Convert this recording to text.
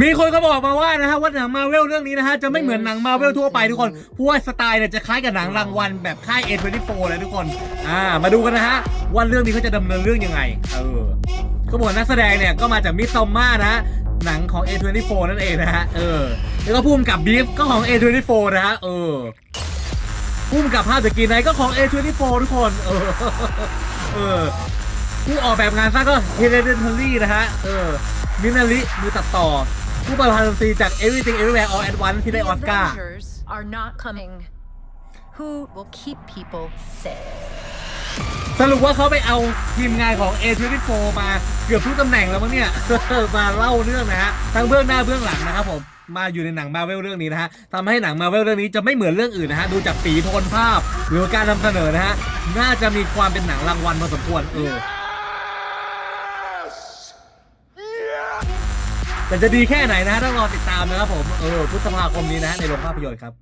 มีคนก็บอกมาว่านะฮะว่าหนังมาเวลเรื่องนี้นะฮะจะไม่เหมือนหนังมาเวลทั่วไปทุกคนเพราะว่าสไตล์เนี่ยจะคล้ายกับหนังรางวัลแบบค่าย A24 เลยทุกคน อ่า มาดูกันนะฮะว่าเรื่องนี้เขาจะดำเนินเรื่องยังไง เออก็บอกว่านักแสดงเนี่ยก็มาจากมิซอมมานะฮะหนังของ A24 นั่นเองนะฮะ เออ แล้วก็พุ่มกับบีฟก็ของ A24 นะฮะ เออพุ่มกับภาพตะกี้ไหนก็ของ A24 ทุกคน เออ เออ ผู้ออกแบบงานสร้างก็ Hereditary นะฮะ เออ มินาริมือตัดต่อ ผู้ประพันธ์ดนตรีจาก Everything Everywhere All at Once ที่ได้ออสการ์ Avengers are not coming. Who will keep people safe? สรุปว่าเขาไปเอาทีมงานของ A24 มาเกือบทุกตำแหน่งแล้วมั้งเนี่ย มาเล่าเรื่องนะฮะทั้งเบื้องหน้าเบื้องหลังนะครับผมมาอยู่ในหนังมาเวลเรื่องนี้นะฮะทำให้หนังมาเวลเรื่องนี้จะไม่เหมือนเรื่องอื่นนะฮะดูจากสีโทนภาพหรือการนำเสนอนะฮะน่าจะมีความเป็นหนังรางวัลพอสมควรเออ แต่จะดีแค่ไหนนะฮะต้องรอติดตามนะครับผมเออพฤษภาคมนี้นะฮะในโรงภาพยนตร์ครับ